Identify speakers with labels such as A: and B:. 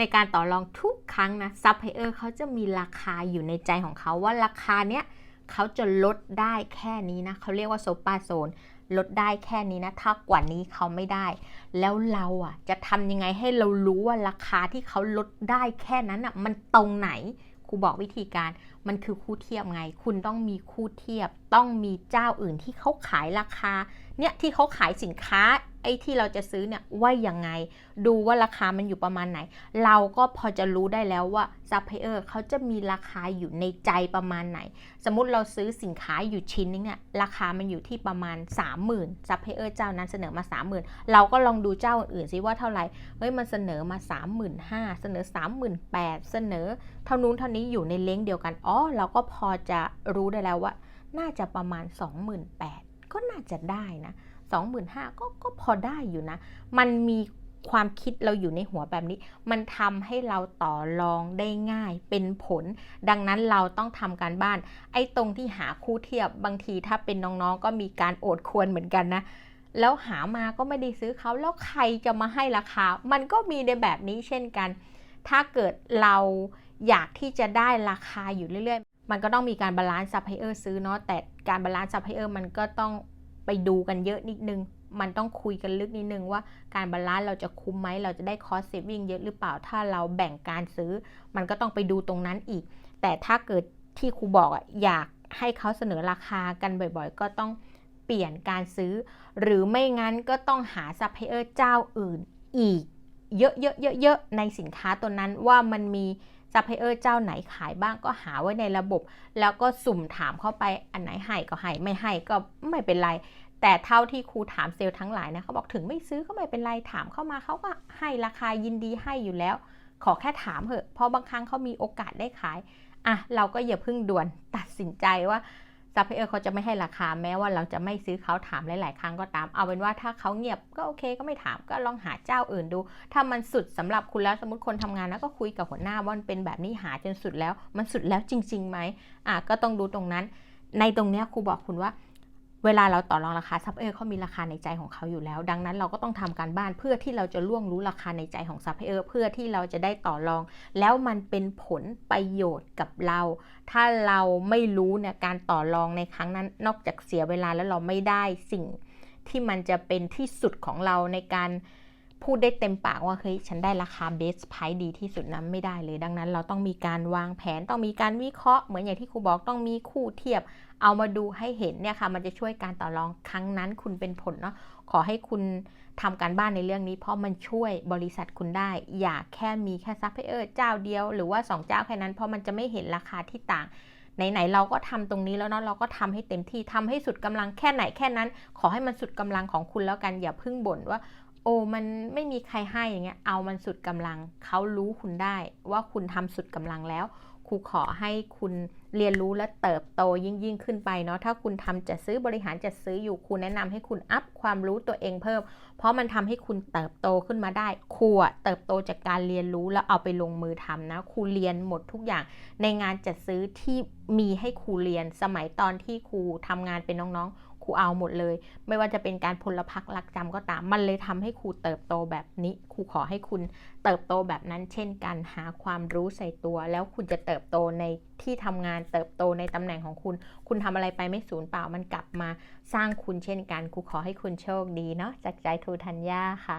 A: ในการต่อรองทุกครั้งนะซัพพลายเออร์เขาจะมีราคาอยู่ในใจของเขาว่าราคาเนี้ยเขาจะลดได้แค่นี้นะเขาเรียกว่าโซปาโซนลดได้แค่นี้นะ ถ้ากว่านี้เขาไม่ได้ แล้วเราอะ จะทำยังไงให้เรารู้ว่าราคาที่เขาลดได้แค่นั้นอะ มันตรงไหนครูบอกวิธีการ มันคือคู่เทียบไง คุณต้องมีคู่เทียบ ต้องมีเจ้าอื่นที่เขาขายราคา เนี่ยที่เขาขายสินค้า ไอ้ที่เราจะซื้อเนี่ยว่ายังไง ดูว่าราคามันอยู่ประมาณไหน เราก็พอจะรู้ได้แล้วว่าซัพพลายเออร์เขาจะมีราคาอยู่ในใจประมาณไหน สมมติเราซื้อสินค้าอยู่ชิ้นนึงเนี่ยราคามันอยู่ที่ประมาณ 30,000ซัพพลายเออร์เจ้านั้นเสนอมา 30,000 เราก็ลองดูเจ้าอื่นๆซิว่าเท่าไหร่เฮ้ยมันเสนอมา 35,000เสนอ 38,000เสนอ เท่านู้นเท่านี้อยู่ในเล้งเดียวกันอ๋อเราก็พอจะรู้ได้แล้วว่า น่าจะประมาณ 28,000ก็น่าจะได้นะ 25,000ก็ก็พอได้อยู่นะ มันมีความคิดเราอยู่ในหัวแบบนี้ มันทำให้เราต่อรองได้ง่ายเป็นผล ดังนั้นเราต้องทำการบ้าน ไอ้ตรงที่หาคู่เทียบบางทีถ้าเป็นน้องๆ ก็มีการโอดควรเหมือนกันนะ แล้วหามาก็ไม่ได้ซื้อเขาแล้วใครจะมาให้ราคา มันก็มีในแบบนี้เช่นกัน ถ้าเกิดเราอยากที่จะได้ราคาอยู่เรื่อยๆ มันก็ต้องมีการบาลานซ์ซัพพลายเออร์ซื้อเนาะแต่การบาลานซ์ซัพพลายเออร์มันก็ต้อง ไปดูกันเยอะนิดนึง มันต้องคุยกันลึกนิดนึงว่าการบาลานซ์เราจะคุ้มไหม เราจะได้คอสเซฟวิ่งเยอะหรือเปล่า ถ้าเราแบ่งการซื้อ มันก็ต้องไปดูตรงนั้นอีก แต่ถ้าเกิดที่ครูบอกอะอยากให้เขาเสนอราคากันบ่อยๆ ก็ต้องเปลี่ยนการซื้อ หรือไม่งั้นก็ต้องหาซัพพลายเออร์เจ้าอื่นอีก เยอะๆๆๆในสินค้าตัวนั้นว่ามันมี ซัพพลายเออร์เจ้าไหนขายบ้างก็หาไว้ในระบบ แล้วก็สุ่มถามเข้าไปอันไหนให้ก็ให้ไม่ให้ก็ไม่เป็นไร แต่เท่าที่ครูถามเซลล์ทั้งหลายนะเขาบอกถึงไม่ซื้อก็ไม่เป็นไรถามเข้ามาเขาก็ให้ราคายินดีให้อยู่แล้ว ขอแค่ถามเถอะเพราะบางครั้งเขามีโอกาสได้ขายอะเราก็อย่าเพิ่งด่วนตัดสินใจว่า ซัพพลายเออร์เขาจะไม่ให้ราคาแม้ว่าเราจะไม่ซื้อเขาถามหลาย ๆ ครั้งก็ตาม เอาเป็นว่าถ้าเขาเงียบก็โอเคก็ไม่ถามก็ลองหาเจ้าอื่นดู ถ้ามันสุดสำหรับคุณแล้วสมมติคนทำงานแล้วก็คุยกับหัวหน้าว่ามันเป็นแบบนี้หาจนสุดแล้ว มันสุดแล้วจริงๆไหมอะก็ต้องดูตรงนั้น ในตรงเนี้ยครูบอกคุณว่า เวลาเราต่อรองราคาซัพพลายเออร์เขามีราคาในใจของเขาอยู่แล้ว ดังนั้นเราก็ต้องทำการบ้านเพื่อที่เราจะล่วงรู้ราคาในใจของซัพพลายเออร์เพื่อที่เราจะได้ต่อรอง แล้วมันเป็นผลประโยชน์กับเรา ถ้าเราไม่รู้เนี่ยการต่อรองในครั้งนั้น นอกจากเสียเวลาแล้วเราไม่ได้สิ่งที่มันจะเป็นที่สุดของเราในการ พูดได้เต็มปากว่าเฮ้ยฉันได้ราคาเบสไพรดีที่สุดนั้นไม่ได้เลย ดังนั้นเราต้องมีการวางแผนต้องมีการวิเคราะห์เหมือนอย่างที่ครูบอกต้องมีคู่เทียบ เอามาดูให้เห็นเนี่ยค่ะ มันจะช่วยการต่อรองครั้งนั้นคุณเป็นผลเนาะขอให้คุณทำการบ้านในเรื่องนี้ เพราะมันช่วยบริษัทคุณได้ อย่าแค่มีแค่ซัพพลายเออร์เจ้าเดียว หรือว่า 2 เจ้าแค่นั้น เพราะมันจะไม่เห็นราคาที่ต่างไหนๆเราก็ทำตรงนี้แล้วเนาะเราก็ทำให้เต็มที่ทำให้สุดกำลังแค่ไหนแค่นั้น ขอให้มันสุดกำลังของคุณแล้วกันอย่าพิ่งบ่นว่า โอ้มันไม่มีใครให้อย่างเงี้ยเอามันสุดกำลังเขารู้คุณได้ว่าคุณทำสุดกำลังแล้วครูขอให้คุณเรียนรู้และเติบโตยิ่งยิ่งขึ้นไปเนาะถ้าคุณทำจะซื้อบริหารจะซื้ออยู่ครูแนะนำให้คุณอัพความรู้ตัวเองเพิ่ม เพราะมันทำให้คุณเติบโตขึ้นมาได้ครูเติบโตจากการเรียนรู้แล้วเอาไปลงมือทำนะครูเรียนหมดทุกอย่าง ในงานจัดซื้อที่มีให้ครูเรียนสมัยตอนที่ครูทำงานเป็นน้องๆ ครูเอาหมดเลย ไม่ว่าจะเป็นการพลพักรักจำก็ตาม มันเลยทำให้ครูเติบโตแบบนี้ ครูขอให้คุณเติบโตแบบนั้น เช่นกันหาความรู้ใส่ตัว แล้วคุณจะเติบโตในที่ทำงานเติบโตในตำแหน่งของคุณ คุณทำอะไรไปไม่สูญเปล่ามันกลับมาสร้างคุณเช่นกันครูขอให้คุณโชคดีเนาะจากใจทูธัญญาค่ะ